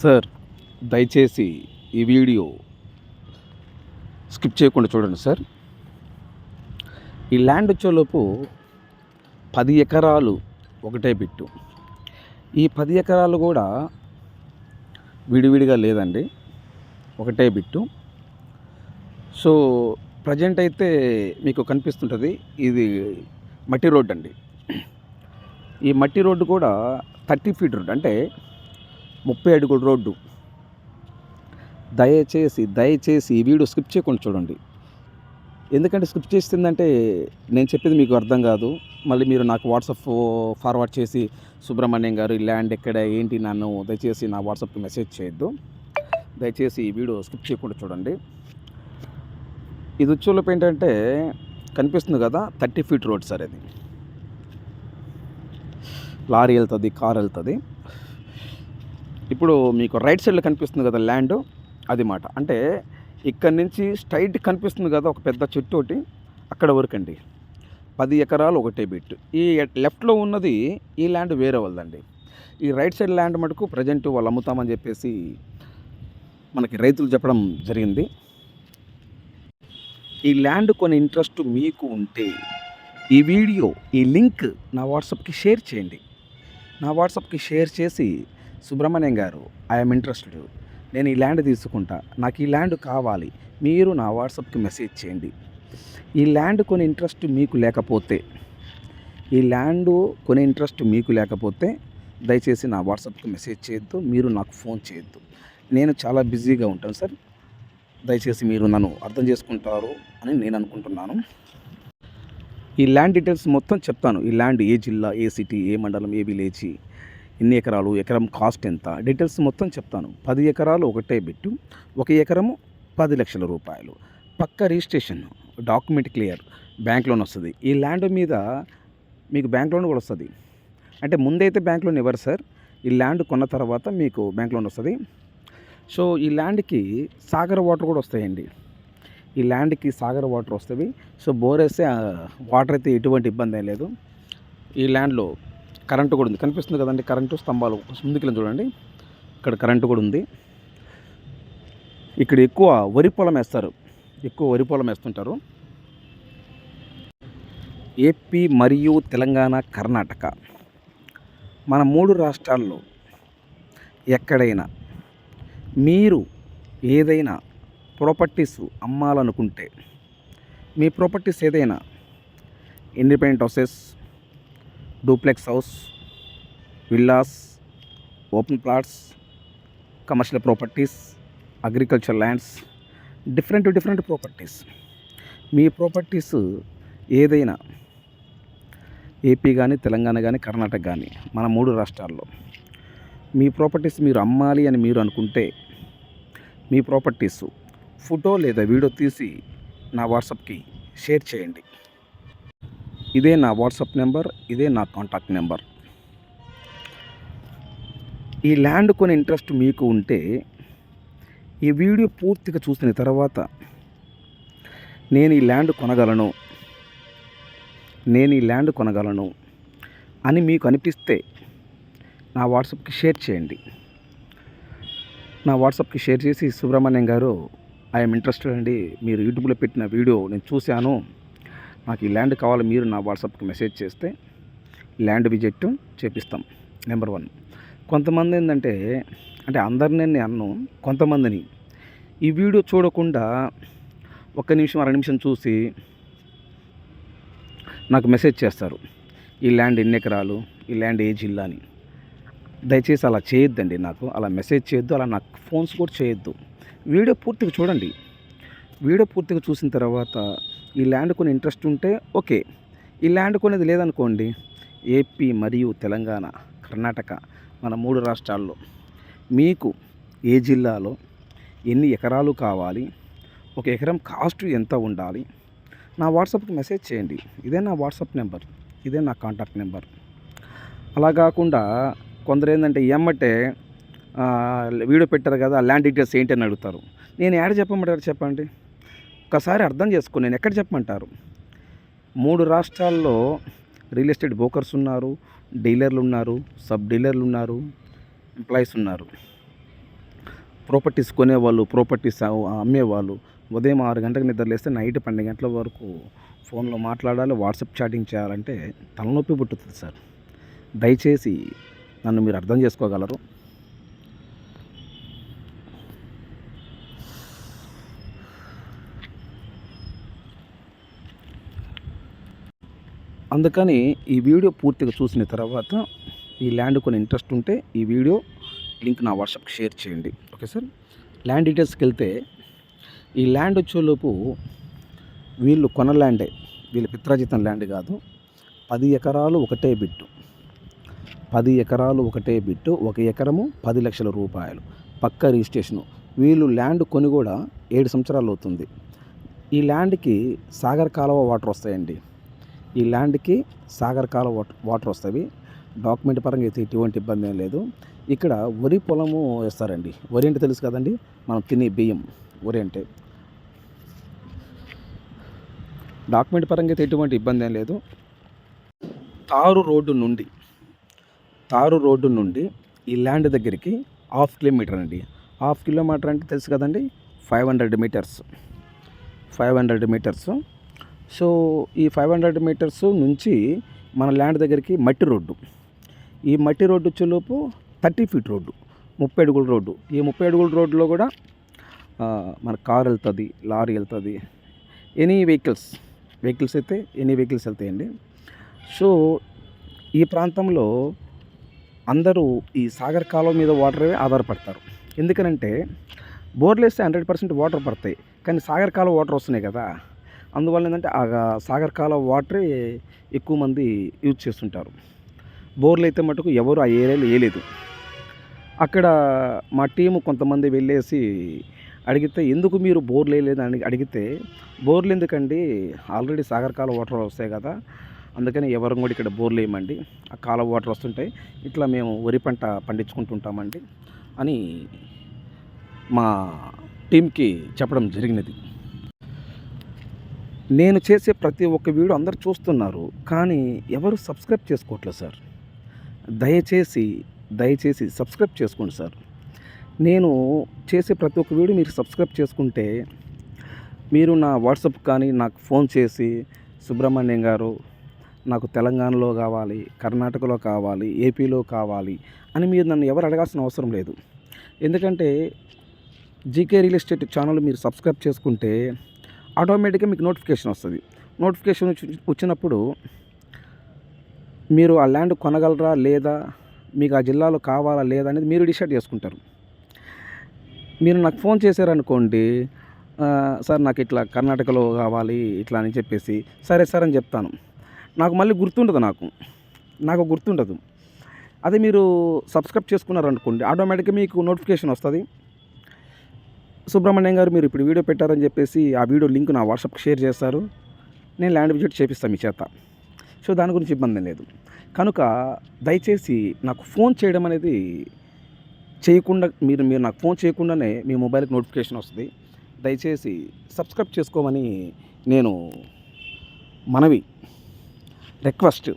Sir దయచేసి ఈ video skip చేయకుండా చూడండి సార్. ఈ ల్యాండ్ వచ్చేలోపు పది ఎకరాలు ఒకటే బిట్టు. ఈ పది ఎకరాలు కూడా విడివిడిగా లేదండి. ఒకటే బిట్టు. సో ప్రజెంట్ అయితే మీకు కనిపిస్తుంటుంది ఇది మట్టి రోడ్ అండి ఈ మట్టి రోడ్డు కూడా థర్టీ ఫీట్ రోడ్ అంటే ముప్పై అడుగుల రోడ్డు. దయచేసి దయచేసి ఈ వీడియో స్కిప్ చేయకుండా చూడండి. ఎందుకంటే స్కిప్ చేసిందంటే నేను చెప్పేది మీకు అర్థం కాదు. మళ్ళీ మీరు నాకు వాట్సాప్ ఫార్వర్డ్ చేసి సుబ్రహ్మణ్యం గారు ఈ ల్యాండ్ ఎక్కడ? ఏంటి నన్ను? దయచేసి నా వాట్సాప్కి మెసేజ్ చేయొద్దు. దయచేసి ఈ వీడియో స్కిప్ చేయకుండా చూడండి. ఇది వచ్చేలోపు ఏంటంటే కనిపిస్తుంది కదా థర్టీ ఫీట్ రోడ్ సార్ ఇది. లారీ వెళ్తుంది కార్ వెళ్తుంది. ఇప్పుడు మీకు రైట్ సైడ్లో కనిపిస్తుంది కదా ల్యాండ్ అది మాట. అంటే ఇక్కడ నుంచి స్ట్రైట్ కనిపిస్తుంది కదా ఒక పెద్ద చెట్టు ఒకటి అక్కడ వరకు అండి పది ఎకరాలు ఒకటే బిట్ ఈ లెఫ్ట్లో ఉన్నది ఈ ల్యాండ్ వేరే వాళ్ళదండి. ఈ రైట్ సైడ్ ల్యాండ్ మటుకు ప్రజెంట్ వాళ్ళు అమ్ముతామని చెప్పేసి మనకి రైతులు చెప్పడం జరిగింది. ఈ ల్యాండ్ కొన్ని ఇంట్రెస్ట్ మీకు ఉంటే ఈ వీడియో ఈ లింక్ నా వాట్సాప్కి షేర్ చేయండి. నా వాట్సాప్కి షేర్ చేసి సుబ్రహ్మణ్యం గారు ఐఎమ్ ఇంట్రెస్టెడ్ నేను ఈ ల్యాండ్ తీసుకుంటా. నాకు ఈ ల్యాండ్ కావాలి. మీరు నా వాట్సాప్కి మెసేజ్ చేయండి. ఈ ల్యాండ్ కొని ఇంట్రెస్ట్ మీకు లేకపోతే ఈ ల్యాండ్ కొని ఇంట్రెస్ట్ మీకు లేకపోతే దయచేసి నా వాట్సాప్కి మెసేజ్ చేయొద్దు. మీరు నాకు ఫోన్ చేయొద్దు. నేను చాలా బిజీగా ఉంటాను సార్. దయచేసి మీరు నన్ను అర్థం చేసుకుంటారు అని నేను అనుకుంటున్నాను. ఈ ల్యాండ్ డీటెయిల్స్ మొత్తం చెప్తాను. ఈ ల్యాండ్ ఏ జిల్లా ఏ సిటీ ఏ మండలం ఏ విలేజ్ ఎన్ని ఎకరాలు ఎకరం కాస్ట్ ఎంత? డీటెయిల్స్ మొత్తం చెప్తాను. పది ఎకరాలు ఒకటే బిట్టు ఒక ఎకరము పది లక్షల రూపాయలు. పక్క registration document clear bank loan వస్తుంది. ఈ ల్యాండ్ మీద మీకు బ్యాంక్ లోన్ కూడా వస్తుంది. అంటే ముందైతే బ్యాంక్ లోన్ ఇవ్వరు సార్? ఈ ల్యాండ్ కొన్న తర్వాత మీకు బ్యాంక్ లోన్ వస్తుంది. సో ఈ ల్యాండ్కి సాగర్ వాటర్ కూడా వస్తాయండి. ఈ ల్యాండ్కి సాగర్ వాటర్ వస్తుంది. సో బోర్ వేస్తే వాటర్ అయితే ఎటువంటి ఇబ్బంది ఏం లేదు. ఈ ల్యాండ్లో కరెంటు కూడా ఉంది. కనిపిస్తుంది కదండి కరెంటు స్తంభాలు ముందుకెళ్ళి చూడండి. ఇక్కడ కరెంటు కూడా ఉంది. ఇక్కడ ఎక్కువ వరి పొలం వేస్తారు. ఎక్కువ వరి పొలం వేస్తుంటారు. ఏపీ మరియు తెలంగాణ కర్ణాటక. మన మూడు రాష్ట్రాల్లో ఎక్కడైనా మీరు ఏదైనా ప్రాపర్టీస్ అమ్మాలనుకుంటే మీ ప్రాపర్టీస్ ఏదైనా independent houses duplex house villas open plots commercial properties agriculture lands different different properties. మీ ప్రాపర్టీస్ ఏదైనా ఏపీ కానీ తెలంగాణ కానీ కర్ణాటక కానీ మన మూడు రాష్ట్రాల్లో మీ ప్రాపర్టీస్ మీరు అమ్మాలి అని మీరు అనుకుంటే మీ ప్రాపర్టీస్ ఫోటో లేదా వీడియో తీసి నా వాట్సాప్కి షేర్ చేయండి. ఇదే నా వాట్సాప్ నెంబర్ ఇదే నా కాంటాక్ట్ నెంబర్. ఈ ల్యాండ్ కొని ఇంట్రెస్ట్ మీకు ఉంటే ఈ వీడియో పూర్తిగా చూసిన తర్వాత నేను ఈ ల్యాండ్ కొనగలను నేను ఈ ల్యాండ్ కొనగలను అని మీకు అనిపిస్తే నా వాట్సాప్కి షేర్ చేయండి. నా వాట్సాప్కి షేర్ చేసి సుబ్రహ్మణ్యం గారు ఐఎమ్ ఇంట్రెస్టెడ్ అండి మీరు యూట్యూబ్లో పెట్టిన వీడియో నేను చూశాను నాకు ఈ ల్యాండ్ కావాలి మీరు నా వాట్సాప్కి మెసేజ్ చేస్తే ల్యాండ్ విజిట్ చేపిస్తాం. Number one. కొంతమంది ఏంటంటే అంటే అందరినీ నేను అన్ను కొంతమందిని ఈ వీడియో చూడకుండా ఒక్క నిమిషం అర నిమిషం చూసి నాకు మెసేజ్ చేస్తారు. ఈ ల్యాండ్ ఎన్ని ఎకరాలు? ఈ ల్యాండ్ ఏ జిల్లా అని. దయచేసి అలా చేయొద్దండి నాకు. అలా మెసేజ్ చేయొద్దు అలా నాకు ఫోన్స్ కూడా చేయొద్దు. వీడియో పూర్తిగా చూడండి. వీడియో పూర్తిగా చూసిన తర్వాత ఈ ల్యాండ్ కొని ఇంట్రెస్ట్ ఉంటే ఓకే. ఈ ల్యాండ్ కొనేది లేదనుకోండి ఏపీ మరియు తెలంగాణ కర్ణాటక మన మూడు రాష్ట్రాల్లో. మీకు ఏ జిల్లాలో ఎన్ని ఎకరాలు కావాలి ఒక ఎకరం కాస్ట్ ఎంత ఉండాలి? నా వాట్సాప్కి మెసేజ్ చేయండి. ఇదే నా వాట్సాప్ నెంబర్ ఇదే నా కాంటాక్ట్ నెంబర్. అలా కాకుండా కొందరు ఏంటంటే ఎమ్మటే వీడియో పెట్టారు కదా ఆ ల్యాండ్ డీటెయిల్స్ ఏంటి అని అడుగుతారు. నేను యాడ్ చెప్పమంటారు చెప్పండి? ఒకసారి అర్థం చేసుకుని నేను ఎక్కడ చెప్పమంటారు? మూడు రాష్ట్రాల్లో రియల్ ఎస్టేట్ బ్రోకర్స్ ఉన్నారు డీలర్లు ఉన్నారు సబ్ డీలర్లు ఉన్నారు ఎంప్లాయీస్ ఉన్నారు. ప్రాపర్టీస్ కొనేవాళ్ళు ప్రాపర్టీస్ అమ్మేవాళ్ళు ఉదయం ఆరు గంటలకు నిద్రలేస్తే నైట్ పన్నెండు గంటల వరకు ఫోన్లో మాట్లాడాలి వాట్సాప్ చాటింగ్ చేయాలంటే తలనొప్పి పుట్టుతుంది సార్. దయచేసి నన్ను మీరు అర్థం చేసుకోగలరు. అందుకని ఈ వీడియో పూర్తిగా చూసిన తర్వాత ఈ ల్యాండ్ కొన్ని ఇంట్రెస్ట్ ఉంటే ఈ వీడియో లింక్ నా వాట్సాప్కి షేర్ చేయండి. Okay sir? ల్యాండ్ డీటెయిల్స్కి వెళ్తే ఈ ల్యాండ్ వచ్చేలోపు వీళ్ళు కొన ల్యాండే. వీళ్ళ పిత్రాజితం ల్యాండ్ కాదు. పది ఎకరాలు ఒకటే బిట్టు. పది ఎకరాలు ఒకటే బిట్టు. ఒక ఎకరము పది లక్షల రూపాయలు. పక్క రిజిస్ట్రేషను. వీళ్ళు ల్యాండ్ కొని కూడా ఏడు సంవత్సరాలు అవుతుంది. ఈ ల్యాండ్కి సాగర్ కాలువ వాటర్ వస్తాయండి. ఈ ల్యాండ్కి సాగర్ కాల వాటర్ వస్తాయి. డాక్యుమెంట్ పరంగా అయితే ఎటువంటి ఇబ్బంది ఏం లేదు. ఇక్కడ వరి పొలము వేస్తారండి. వరి అంటే తెలుసు కదండి? మనం తినే బియ్యం వరి అంటే. డాక్యుమెంట్ పరంగా అయితే ఎటువంటి ఇబ్బంది ఏం లేదు. తారు రోడ్డు నుండి తారు రోడ్డు నుండి ఈ ల్యాండ్ దగ్గరికి హాఫ్ కిలోమీటర్ అండి. హాఫ్ కిలోమీటర్ అంటే తెలుసు కదండి? Five hundred metres. Five hundred metres. So ఈ ఫైవ్ హండ్రెడ్ మీటర్స్ నుంచి మన ల్యాండ్ దగ్గరికి మట్టి రోడ్డు. ఈ మట్టి రోడ్డు వచ్చేలోపు థర్టీ ఫీట్ రోడ్డు ముప్పై అడుగుల రోడ్డు. ఈ ముప్పై అడుగుల రోడ్డులో కూడా మన కార్ వెళ్తుంది లారీ వెళ్తుంది. ఎనీ వెహికల్స్ వెహికల్స్ అయితే ఎనీ వెహికల్స్ వెళ్తాయండి. సో ఈ ప్రాంతంలో అందరూ ఈ సాగర్ కాలువ మీద వాటర్ ఆధారపడతారు. ఎందుకనంటే బోర్లు వేస్తే హండ్రెడ్ పర్సెంట్ వాటర్ పడతాయి. కానీ సాగర్ కాలువ వాటర్ వస్తున్నాయి కదా. అందువల్ల ఏంటంటే ఆ సాగర్ కాల వాటరే ఎక్కువ మంది యూజ్ చేస్తుంటారు. బోర్లు అయితే మటుకు ఎవరు ఆ ఏరియాలో వేయలేదు. అక్కడ మా టీము కొంతమంది వెళ్ళేసి అడిగితే ఎందుకు మీరు బోర్లు వేయలేదని అని అడిగితే బోర్లు ఎందుకండి? ఆల్రెడీ సాగర్ కాల వాటర్ వస్తాయి కదా అందుకని ఎవరు కూడా ఇక్కడ బోర్లు వేయమండి. ఆ కాలువ వాటర్ వస్తుంటాయి ఇట్లా మేము వరి పంట పండించుకుంటుంటామండి అని మా టీంకి చెప్పడం జరిగినది. నేను చేసే ప్రతి ఒక్క వీడియో అందరు చూస్తున్నారు కానీ ఎవరు సబ్స్క్రైబ్ చేసుకోవట్లేదు సార్. దయచేసి దయచేసి సబ్స్క్రైబ్ చేసుకోండి సార్. నేను చేసే ప్రతి ఒక్క వీడియో మీరు సబ్స్క్రైబ్ చేసుకుంటే మీరు నా వాట్సాప్ కానీ నాకు ఫోన్ చేసి సుబ్రహ్మణ్యం గారు నాకు తెలంగాణలో కావాలి కర్ణాటకలో కావాలి ఏపీలో కావాలి అని మీరు నన్ను ఎవరు అడగాల్సిన అవసరం లేదు. ఎందుకంటే జీకే రియల్ ఎస్టేట్ ఛానల్ మీరు సబ్స్క్రైబ్ చేసుకుంటే ఆటోమేటిక్గా మీకు నోటిఫికేషన్ వస్తుంది. నోటిఫికేషన్ వచ్చినప్పుడు మీరు ఆ ల్యాండ్ కొనగలరా లేదా మీకు ఆ జిల్లాలో కావాలా లేదా అనేది మీరు డిసైడ్ చేసుకుంటారు. మీరు నాకు ఫోన్ చేశారనుకోండి సార్ నాకు ఇట్లా కర్ణాటకలో కావాలి ఇట్లా అని చెప్పేసి సరే సార్ అని చెప్తాను. నాకు మళ్ళీ గుర్తుండదు నాకు. నాకు గుర్తుండదు. అదే మీరు సబ్స్క్రైబ్ చేసుకున్నారనుకోండి ఆటోమేటిక్గా మీకు నోటిఫికేషన్ వస్తుంది. సుబ్రహ్మణ్యం గారు మీరు ఇప్పుడు వీడియో పెట్టారని చెప్పేసి ఆ వీడియో లింక్ నా వాట్సాప్కి షేర్ చేస్తారు నేను ల్యాండ్ విజిట్ చేపిస్తాను మీ చేత. సో దాని గురించి ఇబ్బంది లేదు. కనుక దయచేసి నాకు ఫోన్ చేయడం అనేది చేయకుండా మీరు మీరు నాకు ఫోన్ చేయకుండానే మీ మొబైల్కి నోటిఫికేషన్ వస్తుంది. దయచేసి సబ్స్క్రైబ్ చేసుకోమని నేను మనవి రిక్వెస్ట్.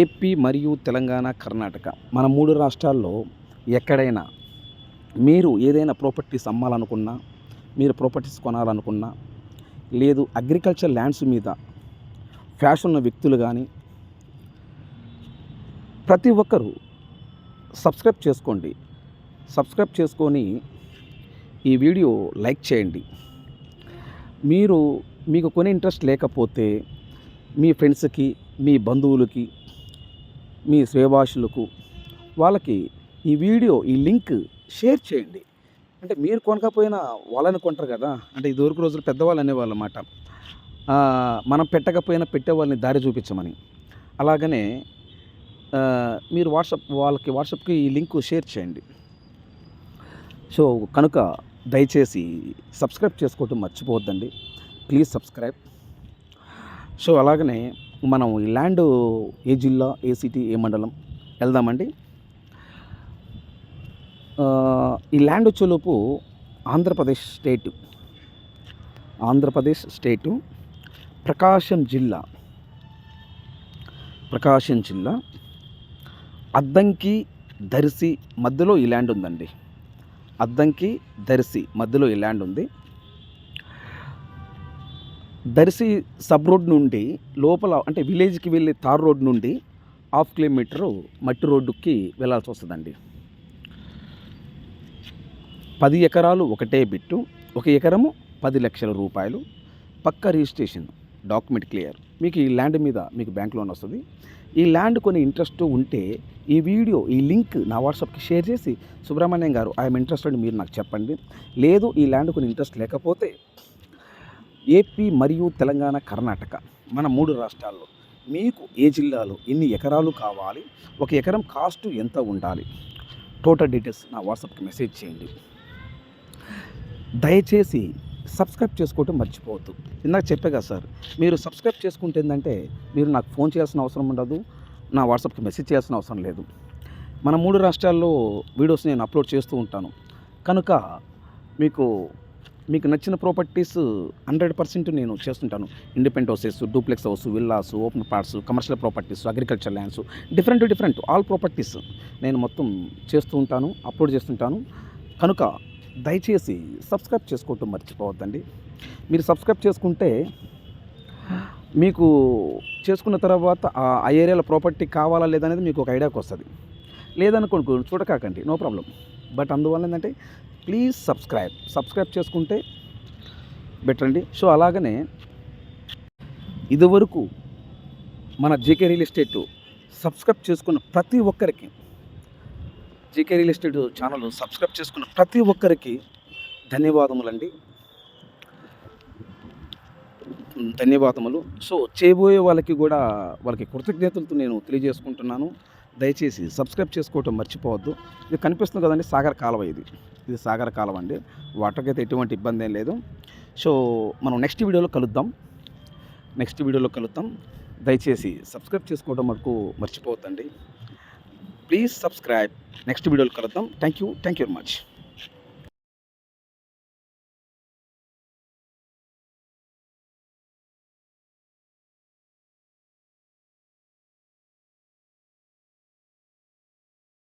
ఏపీ మరియు తెలంగాణ కర్ణాటక మన మూడు రాష్ట్రాల్లో ఎక్కడైనా మీరు ఏదైనా ప్రాపర్టీస్ అమ్మాలనుకున్నా మీరు ప్రాపర్టీస్ కొనాలనుకున్నా లేదు అగ్రికల్చర్ ల్యాండ్స్ మీద ఫ్యాషన్ ఉన్న వ్యక్తులు కానీ ప్రతి ఒక్కరూ సబ్స్క్రైబ్ చేసుకోండి. సబ్స్క్రైబ్ చేసుకొని ఈ వీడియో లైక్ చేయండి. మీరు మీకు కొని ఇంట్రెస్ట్ లేకపోతే మీ ఫ్రెండ్స్కి మీ బంధువులకి మీ శ్రేభాషులకు వాళ్ళకి ఈ వీడియో ఈ లింక్ షేర్ చేయండి. అంటే మీరు కొనకపోయినా వాళ్ళని కొంటారు కదా. అంటే ఇదివరకు రోజులు పెద్దవాళ్ళు అనేవాళ్ళు అన్నమాట. మనం పెట్టకపోయినా పెట్టే వాళ్ళని దారి చూపించమని. అలాగనే మీరు వాట్సాప్ వాళ్ళకి వాట్సాప్కి ఈ లింక్ షేర్ చేయండి. సో కనుక దయచేసి సబ్స్క్రైబ్ చేసుకోవటం మర్చిపోవద్దండి. Please subscribe. సో అలాగనే మనం ఈ ల్యాండ్ ఏ జిల్లా ఏ సిటీ ఏ మండలం వెళ్దామండి ఆ, ఈ ల్యాండ్ వచ్చేలోపు ఆంధ్రప్రదేశ్ స్టేట్. ఆంధ్రప్రదేశ్ స్టేటు ప్రకాశం జిల్లా. ప్రకాశం జిల్లా అద్దంకి దర్శి మధ్యలో ఈ ల్యాండ్ ఉందండి. అద్దంకి దర్శి మధ్యలో ఈ ల్యాండ్ ఉంది. దర్శి సబ్ రోడ్ నుండి లోపల అంటే విలేజ్కి వెళ్ళే తార్ రోడ్ నుండి హాఫ్ కిలోమీటరు మట్టి రోడ్డుకి వెళ్ళాల్సి వస్తుందండి. పది ఎకరాలు ఒకటే బిట్టు ఒక ఎకరము పది లక్షల రూపాయలు. పక్క రిజిస్ట్రేషన్ డాక్యుమెంట్ క్లియర్. మీకు ఈ ల్యాండ్ మీద మీకు బ్యాంక్ లోన్ వస్తుంది. ఈ ల్యాండ్ కొన్ని ఇంట్రెస్ట్ ఉంటే ఈ వీడియో ఈ లింక్ నా వాట్సాప్కి షేర్ చేసి సుబ్రహ్మణ్యం గారు ఐఎమ్ ఇంట్రెస్టెడ్ మీరు నాకు చెప్పండి. లేదు ఈ ల్యాండ్ కొన్ని ఇంట్రెస్ట్ లేకపోతే ఏపీ మరియు తెలంగాణ కర్ణాటక మన మూడు రాష్ట్రాల్లో మీకు ఏ జిల్లాలో ఎన్ని ఎకరాలు కావాలి ఒక ఎకరం కాస్ట్ ఎంత ఉండాలి? టోటల్ డీటెయిల్స్ నా వాట్సాప్కి మెసేజ్ చేయండి. దయచేసి సబ్స్క్రైబ్ చేసుకోవటం మర్చిపోవద్దు. ఇందాక చెప్పే కదా సార్ మీరు సబ్స్క్రైబ్ చేసుకుంటే ఏంటంటే మీరు నాకు ఫోన్ చేయాల్సిన అవసరం ఉండదు నా వాట్సాప్కి మెసేజ్ చేయాల్సిన అవసరం లేదు. మన మూడు రాష్ట్రాల్లో వీడియోస్ నేను అప్లోడ్ చేస్తూ ఉంటాను. కనుక మీకు మీకు నచ్చిన ప్రాపర్టీస్ హండ్రెడ్ పర్సెంట్ నేను చేస్తుంటాను. Independent houses duplex house villas open parts commercial properties agriculture lands different different all properties నేను మొత్తం చేస్తూ ఉంటాను అప్లోడ్ చేస్తుంటాను. కనుక దయచేసి సబ్స్క్రైబ్ చేసుకోవటం మర్చిపోవద్దండి. మీరు సబ్స్క్రైబ్ చేసుకుంటే మీకు చేసుకున్న తర్వాత ఆ ఏరియాలో ప్రాపర్టీ కావాలా లేదనేది మీకు ఒక ఐడియాకి వస్తుంది. లేదనుకోండి చూడకాకండి నో ప్రాబ్లం. బట్ అందువల్ల ఏంటంటే ప్లీజ్ సబ్స్క్రైబ్. సబ్స్క్రైబ్ చేసుకుంటే బెటర్ అండి. సో అలాగనే ఇదివరకు మన జేకే రియల్ ఎస్టేట్ సబ్స్క్రైబ్ చేసుకున్న ప్రతి ఒక్కరికి GK real estate channel subscribe చేసుకున్న ప్రతి ఒక్కరికి ధన్యవాదములండి. ధన్యవాదములు. సో చేయబోయే వాళ్ళకి కూడా వాళ్ళకి కృతజ్ఞతలతో నేను తెలియజేసుకుంటున్నాను. దయచేసి సబ్స్క్రైబ్ చేసుకోవటం మర్చిపోవద్దు. ఇది కనిపిస్తుంది కదండి సాగర్ కాలువ ఇది. ఇది సాగర్ కాలువ అండి. వాటర్కి అయితే ఎటువంటి ఇబ్బంది ఏం లేదు. సో మనం నెక్స్ట్ వీడియోలో కలుద్దాం. నెక్స్ట్ వీడియోలో కలుద్దాం. దయచేసి సబ్స్క్రైబ్ చేసుకోవడం మటుకు మర్చిపోవద్దండి. ప్లీజ్ సబ్స్క్రైబ్ నెక్స్ట్ వీడియోలు కలుద్దాం. Thank you thank you very much